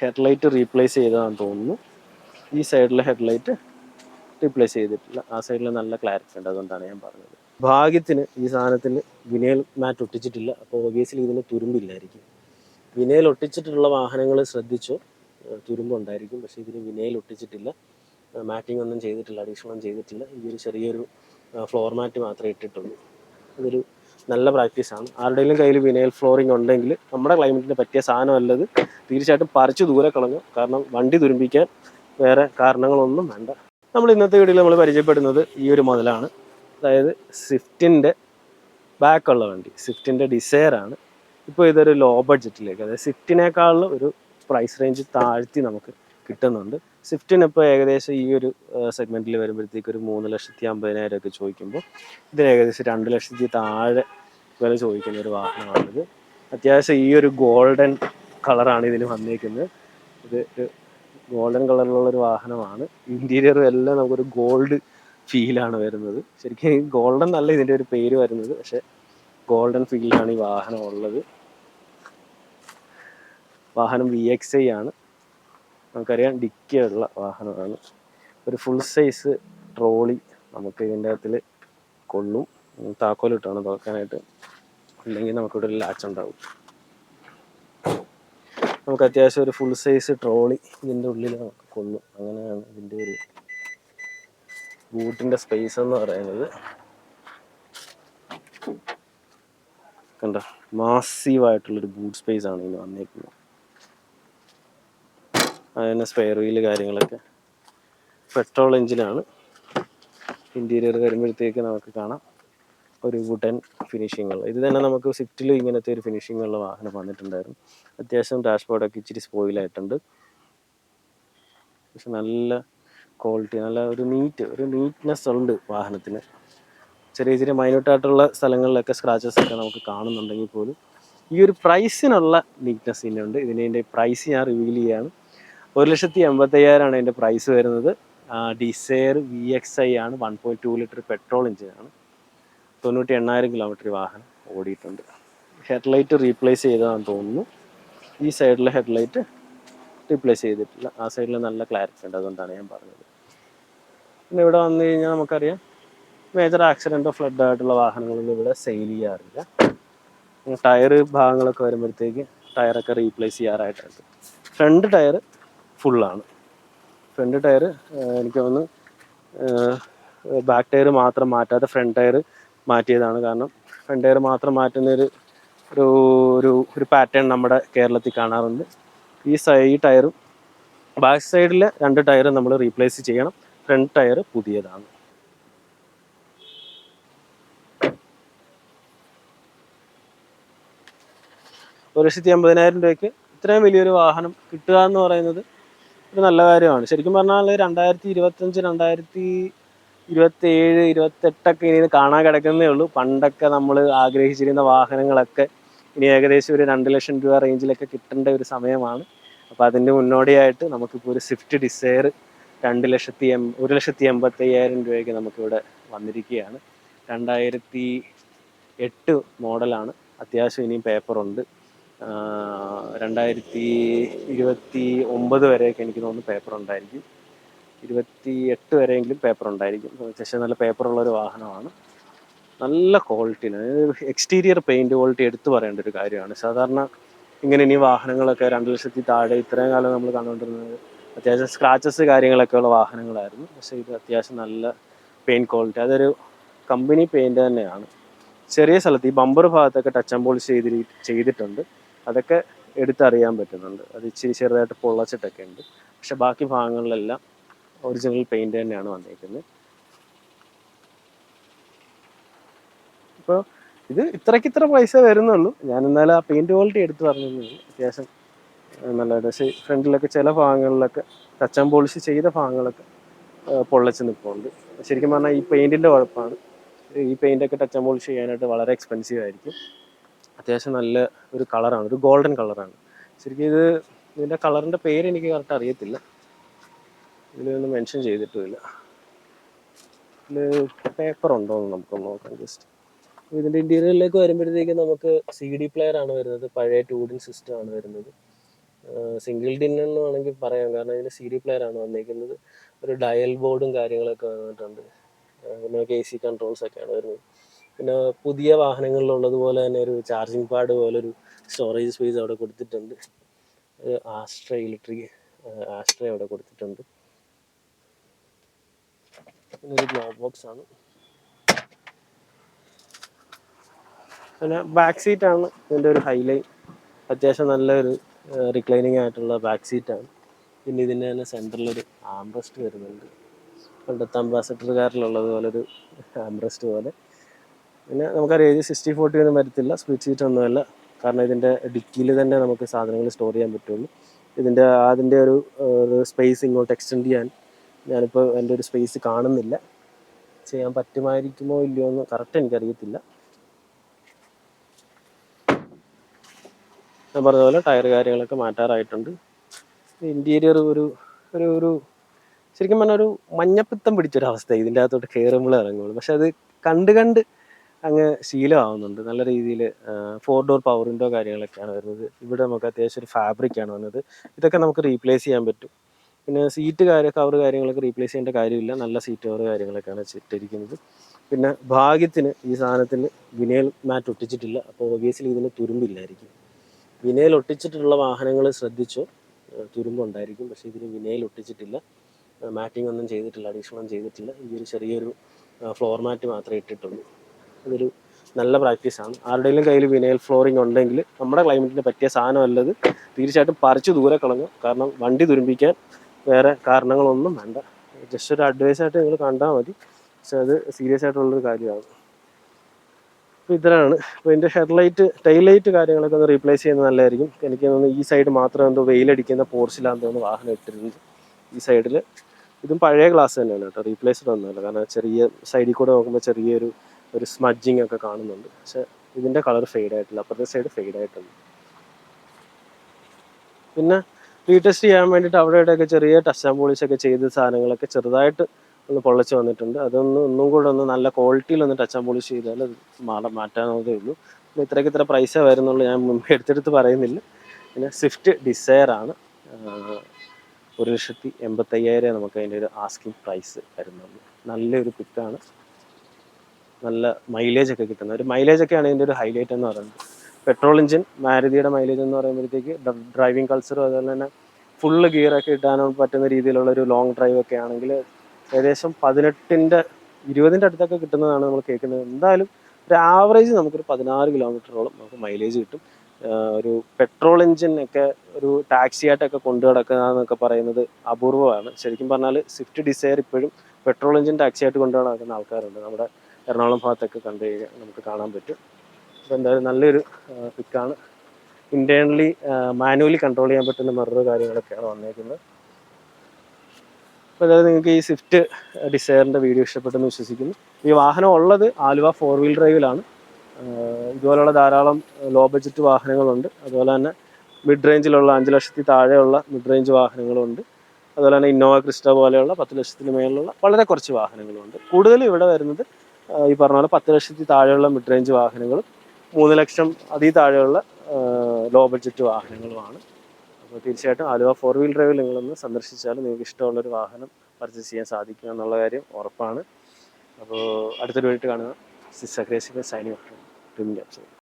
Headlight replace ചെയ്തതാണെന്ന് തോന്നുന്നു. ഈ സൈഡിലെ ഹെഡ്ലൈറ്റ് റീപ്ലേസ് ചെയ്തിട്ടില്ല. ആ സൈഡിൽ നല്ല ക്ലാരിറ്റി ഉണ്ട് അതുകൊണ്ടാണ് ഞാൻ പറഞ്ഞത്. ഭാഗ്യത്തിന് ഈ സാധനത്തിന് വിനയൽ മാറ്റ് ഒട്ടിച്ചിട്ടില്ല. അപ്പോൾ ഒബിയസ്ലി ഇതിന് തുരുമ്പില്ലായിരിക്കും. വിനയൽ ഒട്ടിച്ചിട്ടുള്ള വാഹനങ്ങൾ ശ്രദ്ധിച്ചോ? തുരുമ്പുണ്ടായിരിക്കും പക്ഷേ ഇതിന് വിനയൽ ഒട്ടിച്ചിട്ടില്ല. മാറ്റിംഗ് ഒന്നും ചെയ്തിട്ടില്ല അഡീഷണൽ ചെയ്തിട്ടില്ല. ഈ ഒരു ചെറിയൊരു ഫ്ലോർ മാറ്റ് മാത്രമേ ഇട്ടിട്ടുള്ളൂ. അതൊരു നല്ല പ്രാക്ടീസാണ് ആരുടെയെങ്കിലും കയ്യിൽ വിനയൽ ഫ്ലോറിംഗ് ഉണ്ടെങ്കിൽ നമ്മുടെ ക്ലൈമറ്റിന് പറ്റിയ സാധനമല്ലത് തീർച്ചയായിട്ടും പറിച്ചു ദൂരെ കളഞ്ഞു. കാരണം വണ്ടി തുരുമ്പിക്കാൻ വേറെ കാരണങ്ങളൊന്നും വേണ്ട. നമ്മൾ ഇന്നത്തെ വീഡിയോയിൽ നമ്മൾ പരിചയപ്പെടുന്നത് ഈ ഒരു മുതലാണ്. അതായത് സ്വിഫ്റ്റിന്റെ ബാക്കുള്ള വണ്ടി. സ്വിഫ്റ്റിന്റെ ഡിസയർ ആണ്. ഇപ്പോൾ ഇതൊരു ലോ ബഡ്ജറ്റിലേക്ക് അതായത് സ്വിഫ്റ്റിനേക്കാളും ഒരു പ്രൈസ് റേഞ്ച് താഴ്ത്തി നമുക്ക് കിട്ടുന്നുണ്ട്. സ്വിഫ്റ്റിന് ഇപ്പോൾ ഏകദേശം ഈ ഒരു സെഗ്മെന്റിൽ വരുമ്പോഴത്തേക്ക് ഒരു മൂന്ന് ലക്ഷത്തി അമ്പതിനായിരം ഒക്കെ ചോദിക്കുമ്പോൾ ഇതിന് ഏകദേശം രണ്ട് ലക്ഷത്തി താഴെ വില ചോദിക്കുന്ന ഒരു വാഹനമാണിത്. അത്യാവശ്യം ഈ ഒരു ഗോൾഡൻ കളറാണ് ഇതിന് വന്നേക്കുന്നത്. ഇത് ഒരു ഗോൾഡൻ കളറിലുള്ള ഒരു വാഹനമാണ്. ഇന്റീരിയറും എല്ലാം നമുക്കൊരു ഗോൾഡ് ഫീലാണ് വരുന്നത്. ശരിക്കും ഗോൾഡൻ അല്ല ഇതിന്റെ ഒരു പേര് വരുന്നത് പക്ഷെ ഗോൾഡൻ ഫീലാണ് ഈ വാഹനം ഉള്ളത്. വാഹനം വി എക്സ് ഐ ആണ്. നമുക്കറിയാം ഡിക്കിയുള്ള വാഹനമാണ്. ഒരു ഫുൾ സൈസ് ട്രോളി നമുക്ക് ഇതിന്റെ അകത്തിൽ കൊള്ളും. താക്കോലിട്ടാണ് തുറക്കാനായിട്ട്. അല്ലെങ്കിൽ നമുക്കിവിടെ ഒരു ലാച്ച് ഉണ്ടാവും. നമുക്ക് അത്യാവശ്യം ഒരു ഫുൾ സൈസ് ട്രോളി ഇതിന്റെ ഉള്ളിൽ നമുക്ക് കൊള്ളും. അങ്ങനെയാണ് ഇതിന്റെ ഒരു ബൂട്ടിന്റെ സ്പേസ് എന്ന് പറയുന്നത്. കണ്ട? മാസീവായിട്ടുള്ളൊരു ബൂട്ട് സ്പേസ് ആണ് ഇതിന് വന്നേക്കുന്നത്. അതിന് സ്പെയർ വീൽ കാര്യങ്ങളൊക്കെ പെട്രോൾ എഞ്ചിനാണ് ഇന്റീരിയർ വരുമ്പോഴത്തേക്ക് നമുക്ക് കാണാം ഒരു വുഡൻ ഫിനിഷിങ്ങൾ ഇത് തന്നെ നമുക്ക് സിറ്റിൽ ഇങ്ങനത്തെ ഒരു ഫിനിഷിങ്ങുള്ള വാഹനം വന്നിട്ടുണ്ടായിരുന്നു. അത്യാവശ്യം ഡാഷ്ബോർഡൊക്കെ ഇച്ചിരി സ്പോയിലായിട്ടുണ്ട് പക്ഷെ നല്ല ക്വാളിറ്റി നല്ല ഒരു നീറ്റ് ഒരു നീറ്റ്നെസ് ഉണ്ട് വാഹനത്തിന്. ചെറിയ ചെറിയ മൈന്യൂട്ടായിട്ടുള്ള സ്ഥലങ്ങളിലൊക്കെ സ്ക്രാച്ചസ് ഒക്കെ നമുക്ക് കാണുന്നുണ്ടെങ്കിൽ പോലും ഈ ഒരു പ്രൈസിനുള്ള നീറ്റ്നെസ് ഇതിനുണ്ട്. ഇതിന്റെ പ്രൈസ് ഞാൻ റിവീൽ ചെയ്യാണ്. ഒരു ലക്ഷത്തി എൺപത്തയ്യായിരമാണ് ഇതിന്റെ പ്രൈസ് വരുന്നത്. ഡിസയർ വി എക്സ് ഐ ആണ്. One point two litre petrol എഞ്ചിനാണ് തൊണ്ണൂറ്റി എണ്ണായിരം കിലോമീറ്റർ വാഹനം ഓടിയിട്ടുണ്ട്. ഹെഡ്ലൈറ്റ് റീപ്ലേസ് ചെയ്തതാണെന്ന് തോന്നുന്നു. ഈ സൈഡിലെ ഹെഡ്ലൈറ്റ് റീപ്ലേസ് ചെയ്തിട്ടില്ല. ആ സൈഡിൽ നല്ല ക്ലാരിറ്റി ഉണ്ട് അതുകൊണ്ടാണ് ഞാൻ പറഞ്ഞത്. പിന്നെ ഇവിടെ വന്നു കഴിഞ്ഞാൽ നമുക്കറിയാം മേജർ ആക്സിഡന്റോ ഫ്ലഡ് ആയിട്ടുള്ള വാഹനങ്ങളൊന്നും ഇവിടെ സെയിൽ ചെയ്യാറില്ല. ടയർ ഭാഗങ്ങളൊക്കെ വരുമ്പോഴത്തേക്ക് ടയറൊക്കെ റീപ്ലേസ് ചെയ്യാറായിട്ടുണ്ട്. ഫ്രണ്ട് ടയർ ഫുള്ളാണ് ഫ്രണ്ട് ടയർ എനിക്ക് ഒന്ന് ബാക്ക് ടയർ മാത്രം മാറ്റാതെ ഫ്രണ്ട് ടയർ മാറ്റിയതാണ് കാരണം ഫ്രണ്ട് ടയർ മാത്രം മാറ്റുന്ന ഒരു ഒരു ഒരു പാറ്റേൺ നമ്മുടെ കേരളത്തിൽ കാണാറുണ്ട്. ഈ സൈ ടയറും ബാക്ക് സൈഡിലെ രണ്ട് ടയറും നമ്മൾ റീപ്ലേസ് ചെയ്യണം. ഫ്രണ്ട് ടയർ പുതിയതാണ്. ഒരു ലക്ഷത്തി അമ്പതിനായിരം രൂപയ്ക്ക് ഇത്രയും വലിയൊരു വാഹനം കിട്ടുക എന്ന് പറയുന്നത് ഒരു നല്ല കാര്യമാണ്. ശരിക്കും പറഞ്ഞാൽ രണ്ടായിരത്തി ഇരുപത്തഞ്ച് രണ്ടായിരത്തി ഇരുപത്തേഴ് ഇരുപത്തെട്ടൊക്കെ ഇനി കാണാൻ കിടക്കുന്നേ ഉള്ളൂ. പണ്ടൊക്കെ നമ്മൾ ആഗ്രഹിച്ചിരുന്ന വാഹനങ്ങളൊക്കെ ഇനി ഏകദേശം ഒരു രണ്ട് ലക്ഷം രൂപ റേഞ്ചിലൊക്കെ കിട്ടേണ്ട ഒരു സമയമാണ്. അപ്പോൾ അതിന്റെ മുന്നോടിയായിട്ട് നമുക്കിപ്പോൾ ഒരു സ്വിഫ്റ്റ് ഡിസയർ രണ്ട് ലക്ഷത്തി എം ഒരു ലക്ഷത്തി എൺപത്തി അയ്യായിരം രൂപയ്ക്ക് നമുക്കിവിടെ വന്നിരിക്കുകയാണ്. രണ്ടായിരത്തി എട്ട് മോഡലാണ് അത്യാവശ്യം ഇനിയും പേപ്പറുണ്ട് രണ്ടായിരത്തി ഇരുപത്തി ഒമ്പത് വരെയൊക്കെ എനിക്ക് തോന്നുന്നു പേപ്പർ ഉണ്ടായിരിക്കും. ഇരുപത്തി എട്ട് വരെയെങ്കിലും പേപ്പർ ഉണ്ടായിരിക്കും. അത്യാവശ്യം നല്ല പേപ്പറുള്ള ഒരു വാഹനമാണ്. നല്ല ക്വാളിറ്റി എക്സ്റ്റീരിയർ പെയിന്റ് ക്വാളിറ്റി എടുത്തു പറയേണ്ട ഒരു കാര്യമാണ്. സാധാരണ ഇങ്ങനെ ഇനി വാഹനങ്ങളൊക്കെ രണ്ട് ലക്ഷത്തി താഴെ ഇത്രയും കാലം നമ്മൾ കണ്ടുകൊണ്ടിരുന്നത് അത്യാവശ്യം സ്ക്രാച്ചസ് കാര്യങ്ങളൊക്കെ ഉള്ള വാഹനങ്ങളായിരുന്നു. പക്ഷേ ഇത് അത്യാവശ്യം നല്ല പെയിന്റ് ക്വാളിറ്റി അതൊരു കമ്പനി പെയിന്റ് തന്നെയാണ്. ചെറിയ സ്ഥലത്ത് ഈ ബമ്പർ ഭാഗത്തൊക്കെ ടച്ച് ആൻഡ് പോളിഷ് ചെയ്തി ചെയ്തിട്ടുണ്ട്. അതൊക്കെ എടുത്തറിയാൻ പറ്റുന്നുണ്ട്. അത് ഇച്ചിരി ചെറുതായിട്ട് പൊള്ളച്ചിട്ടൊക്കെ ഉണ്ട് പക്ഷെ ബാക്കി ഭാഗങ്ങളിലെല്ലാം ഒറിജിനൽ പെയിന്റ് തന്നെയാണ് വന്നിരിക്കുന്നത്. ഇപ്പോൾ ഇത് ഇത്രയ്ക്ക് ഇത്ര പൈസ വരുന്നുള്ളൂ. ഞാൻ എന്നാലും ആ പെയിന്റ് ക്വാളിറ്റി എടുത്ത് പറഞ്ഞിരുന്നു. അത്യാവശ്യം നല്ല പക്ഷേ ഫ്രണ്ടിലൊക്കെ ചില ഭാഗങ്ങളിലൊക്കെ ടച്ച് ആൻഡ് പോളിഷ് ചെയ്ത ഭാഗങ്ങളൊക്കെ പൊള്ളച്ച് നിൽപ്പുണ്ട് ശരിക്കും പറഞ്ഞാൽ ഈ പെയിന്റിന്റെ കുഴപ്പമാണ്. ഈ പെയിന്റൊക്കെ ടച്ച് ആൻഡ് പോളിഷ് ചെയ്യാനായിട്ട് വളരെ എക്സ്പെൻസീവ് ആയിരിക്കും. അത്യാവശ്യം നല്ല ഒരു കളറാണ് ഒരു ഗോൾഡൻ കളറാണ്. ശരിക്കും ഇത് ഇതിന്റെ കളറിന്റെ പേര് എനിക്ക് കറക്റ്റ് അറിയത്തില്ല. ഇതിലൊന്നും മെൻഷൻ ചെയ്തിട്ടുമില്ല. ഇതിൽ പേപ്പർ ഉണ്ടോ എന്ന് നമുക്കൊന്ന് നോക്കാം ജസ്റ്റ് ഇതിന്റെ ഇന്റീരിയറിലേക്ക് വരുമ്പോഴത്തേക്കും നമുക്ക് സി ഡി പ്ലെയർ ആണ് വരുന്നത് പഴയ ടൂഡിൻ സിസ്റ്റം ആണ് വരുന്നത്. സിംഗിൾ ഡിൻ എന്ന് വേണമെങ്കിൽ പറയാം കാരണം ഇതിന് സി ഡി പ്ലെയർ ആണ് വന്നിരിക്കുന്നത് ഒരു ഡയൽ ബോർഡും കാര്യങ്ങളൊക്കെ വന്നിട്ടുണ്ട്. പിന്നെ എ സി കൺട്രോൾസ് ഒക്കെയാണ് വരുന്നത്. പിന്നെ പുതിയ വാഹനങ്ങളിലുള്ളതുപോലെ തന്നെ ഒരു ചാർജിങ് പാഡ് പോലെ ഒരു സ്റ്റോറേജ് സ്പേസ് അവിടെ കൊടുത്തിട്ടുണ്ട്. ആസ്ട്ര ഇലക്ട്രിക് ആസ്ട്ര അവിടെ കൊടുത്തിട്ടുണ്ട്. ഒരു ഗ്ലോ ബോക്സ് ആണ്. പിന്നെ ബാക്ക് സീറ്റ് ആണ്. ഇതിന്റെ ഒരു ഹൈലൈറ്റ് അത്യാവശ്യം നല്ലൊരു റിക്ലൈനിങ് ആയിട്ടുള്ള ബാക്ക് സീറ്റ് ആണ്. പിന്നെ ഇതിന്റെ തന്നെ സെന്ററിലൊരു ആംബ്രസ്റ്റ് വരുന്നുണ്ട്. പണ്ടത്തെ അംബാസഡർ കാറിലുള്ളത് ഒരു ആംബ്രസ്റ്റ് പോലെ. പിന്നെ നമുക്കറിയാം ഇത് സിക്സ്റ്റി ഫോർട്ടി ഒന്നും വരത്തില്ല സ്പീഡ് സീറ്റ് ഒന്നുമല്ല. കാരണം ഇതിന്റെ ഡിക്കിയിൽ തന്നെ നമുക്ക് സാധനങ്ങൾ സ്റ്റോർ ചെയ്യാൻ പറ്റുള്ളൂ. ഇതിന്റെ അതിന്റെ ഒരു സ്പേസ് ഇങ്ങോട്ട് എക്സ്റ്റെൻഡ് ചെയ്യാൻ ഞാനിപ്പോൾ എന്റെ ഒരു സ്പേസ് കാണുന്നില്ല. ചെയ്യാൻ പറ്റുമായിരിക്കുമോ ഇല്ലയോ എന്ന് കറക്റ്റ് എനിക്കറിയത്തില്ല. ഞാൻ പറഞ്ഞ ടയർ കാര്യങ്ങളൊക്കെ മാറ്റാറായിട്ടുണ്ട്. ഇന്റീരിയർ ഒരു ഒരു ഒരു ശരിക്കും പറഞ്ഞാൽ ഒരു മഞ്ഞപ്പിത്തം പിടിച്ചൊരവസ്ഥ ഇതിന്റെ അകത്തോട്ട് കയറുമ്പോൾ ഇറങ്ങുള്ളൂ. പക്ഷെ അത് കണ്ട് കണ്ട് അങ്ങ് ശീലമാവുന്നുണ്ട്. നല്ല രീതിയിൽ ഫോർ ഡോർ പവർ വിൻഡോ കാര്യങ്ങളൊക്കെയാണ് വരുന്നത്. ഇവിടെ നമുക്ക് അത്യാവശ്യം ഒരു ഫാബ്രിക്കാണ് വന്നത്. ഇതൊക്കെ നമുക്ക് റീപ്ലേസ് ചെയ്യാൻ പറ്റും. പിന്നെ സീറ്റ് കാര്യം കവർ കാര്യങ്ങളൊക്കെ റീപ്ലേസ് ചെയ്യേണ്ട കാര്യമില്ല. നല്ല സീറ്റ് കവർ കാര്യങ്ങളൊക്കെയാണ് ഇട്ടിരിക്കുന്നത്. പിന്നെ ഭാഗ്യത്തിന് ഈ സാധനത്തിന് വിനയൽ മാറ്റ് ഒട്ടിച്ചിട്ടില്ല. അപ്പോൾ ഒബിയസ്ലി ഇതിന് തുരുമ്പില്ലായിരിക്കും. വിനയിൽ ഒട്ടിച്ചിട്ടുള്ള വാഹനങ്ങൾ ശ്രദ്ധിച്ചോ? തുരുമ്പ് തുരുമ്പുണ്ടായിരിക്കും. പക്ഷേ ഇതിന് വിനയിൽ ഒട്ടിച്ചിട്ടില്ല. മാറ്റിംഗ് ഒന്നും ചെയ്തിട്ടില്ല അഡീഷണൽ ചെയ്തിട്ടില്ല. ഈ ഒരു ചെറിയൊരു ഫ്ലോർ മാറ്റ് മാത്രമേ ഇട്ടിട്ടുള്ളൂ. ഇതൊരു നല്ല പ്രാക്ടീസാണ് ആരുടെയെങ്കിലും കയ്യിൽ വിനയൽ ഫ്ലോറിംഗ് ഉണ്ടെങ്കിൽ നമ്മുടെ ക്ലൈമറ്റിന് പറ്റിയ സാധനം സാധനമല്ലത് തീർച്ചയായിട്ടും പറിച്ച് ദൂരെ കളഞ്ഞു. കാരണം വണ്ടി തുരുമ്പിക്കാൻ വേറെ കാരണങ്ങളൊന്നും വേണ്ട. ജസ്റ്റ് ഒരു അഡ്വൈസ് ആയിട്ട് നിങ്ങൾ കണ്ടാൽ മതി. പക്ഷെ അത് സീരിയസ് ആയിട്ടുള്ളൊരു കാര്യമാണ്. അപ്പോൾ ഇത്രയാണ്. അപ്പോൾ ഹെഡ് ഹെഡ്ലൈറ്റ് ടൈൽ ലൈറ്റ് കാര്യങ്ങളൊക്കെ ഒന്ന് റീപ്ലേസ് ചെയ്യുന്നത് നല്ലതായിരിക്കും. എനിക്ക് ഈ സൈഡ് മാത്രം എന്തോ വെയിലടിക്കുന്ന പോർച്ചിലാന്ന് തോന്നുന്നു വാഹനം ഇട്ടിരുന്നത്. ഈ സൈഡിൽ ഇതും പഴയ ഗ്ലാസ് തന്നെയാണ് കേട്ടോ. റീപ്ലേസ്ഡ് ഒന്നുമല്ല കാരണം ചെറിയ സൈഡിൽ കൂടെ നോക്കുമ്പോൾ ചെറിയൊരു ഒരു സ്മഡ്ജിങ് ഒക്കെ കാണുന്നുണ്ട്. പക്ഷെ ഇതിന്റെ കളർ ഫെയ്ഡ് ആയിട്ടില്ല. അപ്പുറത്തെ സൈഡ് ഫെയ്ഡ് ആയിട്ടുണ്ട്. പിന്നെ റീടെസ്റ്റ് ചെയ്യാൻ വേണ്ടിയിട്ട് അവിടെ ഇവിടെയൊക്കെ ചെറിയ ടച്ച് ആൻഡ് പോളിഷ് ഒക്കെ ചെയ്ത സാധനങ്ങളൊക്കെ ചെറുതായിട്ട് ഒന്ന് പൊള്ളച്ച് വന്നിട്ടുണ്ട്. അതൊന്ന് ഒന്നും കൂടെ ഒന്ന് നല്ല ക്വാളിറ്റിയിൽ ഒന്ന് ടച്ച് ആൻഡ് പോളിഷ് ചെയ്താൽ അത് മാറാൻ മാറ്റാവുന്നതേ ഉള്ളൂ. പിന്നെ ഇത്രയ്ക്ക് ഇത്ര പൈസ വരുന്നുള്ളൂ. ഞാൻ മുമ്പ് എടുത്തെടുത്ത് പറയുന്നില്ല. പിന്നെ സ്വിഫ്റ്റ് ഡിസയർ ആണ്. ഒരു ലക്ഷത്തി എൺപത്തയ്യായിരം നമുക്ക് അതിന്റെ ഒരു ആസ്കിങ് പ്രൈസ് വരുന്നുള്ളൂ. നല്ലൊരു പിക്കാണ് നല്ല മൈലേജ് ഒക്കെ കിട്ടുന്നത്. ഒരു മൈലേജ് ഒക്കെയാണ് ഇതിന്റെ ഒരു ഹൈലൈറ്റ് എന്ന് പറയുന്നത്. പെട്രോൾ എഞ്ചിൻ മാരുതിയുടെ മൈലേജ് എന്ന് പറയുമ്പോഴത്തേക്ക് ഡ്രൈവിംഗ് കൾച്ചറും അതുപോലെ തന്നെ ഫുള്ള് ഗിയറൊക്കെ ഇടാൻ പറ്റുന്ന രീതിയിലുള്ള ഒരു ലോങ് ഡ്രൈവ് ഒക്കെ ആണെങ്കിൽ ഏകദേശം പതിനെട്ടിന്റെ ഇരുപതിന്റെ അടുത്തൊക്കെ കിട്ടുന്നതാണ് നമ്മൾ കേൾക്കുന്നത്. എന്തായാലും ഒരു ആവറേജ് നമുക്കൊരു പതിനാറ് കിലോമീറ്ററോളം നമുക്ക് മൈലേജ് കിട്ടും. ഒരു പെട്രോൾ എഞ്ചിൻ ഒക്കെ ഒരു ടാക്സി ആയിട്ടൊക്കെ കൊണ്ടു നടക്കുക എന്നൊക്കെ പറയുന്നത് അപൂർവമാണ്. ശരിക്കും പറഞ്ഞാൽ സ്വിഫ്റ്റ് ഡിസയർ ഇപ്പോഴും പെട്രോൾ എഞ്ചിൻ ടാക്സി ആയിട്ട് കൊണ്ടു നടക്കുന്ന ആൾക്കാരുണ്ട്. നമ്മുടെ എറണാകുളം ഭാഗത്തൊക്കെ കണ്ടു കഴിഞ്ഞാൽ നമുക്ക് കാണാൻ പറ്റും. അപ്പോൾ എന്തായാലും നല്ലൊരു പിക്കാണ് ഇന്റേർണലി മാനുവലി കൺട്രോൾ ചെയ്യാൻ പറ്റുന്ന മിറർ കാര്യങ്ങളൊക്കെയാണ് വന്നേക്കുന്നത്. അപ്പോൾ അതായത് നിങ്ങൾക്ക് ഈ സ്വിഫ്റ്റ് ഡിസയറിന്റെ വീഡിയോ ഇഷ്ടപ്പെട്ടെന്ന് വിശ്വസിക്കുന്നു. ഈ വാഹനം ഉള്ളത് ആലുവ ഫോർ വീൽ ഡ്രൈവിലാണ് ഇതുപോലുള്ള ധാരാളം ലോ ബഡ്ജറ്റ് വാഹനങ്ങളുണ്ട്. അതുപോലെ തന്നെ മിഡ് റേഞ്ചിലുള്ള അഞ്ച് ലക്ഷത്തി താഴെയുള്ള മിഡ് റേഞ്ച് വാഹനങ്ങളുണ്ട്. അതുപോലെ തന്നെ ഇന്നോവ ക്രിസ്റ്റ പോലെയുള്ള പത്ത് ലക്ഷത്തിന് മേലുള്ള വളരെ കുറച്ച് വാഹനങ്ങളുണ്ട്. കൂടുതലും ഇവിടെ വരുന്നത് ഈ പറഞ്ഞ പോലെ പത്ത് ലക്ഷത്തി താഴെയുള്ള മിഡ് റേഞ്ച് വാഹനങ്ങളും മൂന്ന് ലക്ഷം അതിൽ താഴെയുള്ള ലോ ബഡ്ജറ്റ് വാഹനങ്ങളുമാണ്. അപ്പോൾ തീർച്ചയായിട്ടും ആലുവ ഫോർ വീൽ ഡ്രൈവിൽ നിങ്ങളൊന്ന് സന്ദർശിച്ചാൽ നിങ്ങൾക്ക് ഇഷ്ടമുള്ളൊരു വാഹനം പർച്ചേസ് ചെയ്യാൻ സാധിക്കും എന്നുള്ള കാര്യം ഉറപ്പാണ്. അപ്പോൾ അടുത്തൊരു വീട്ടിൽ കാണുക. സിസ് അഗ്രേസിന്റെ സൈനിങ് ഓഫ്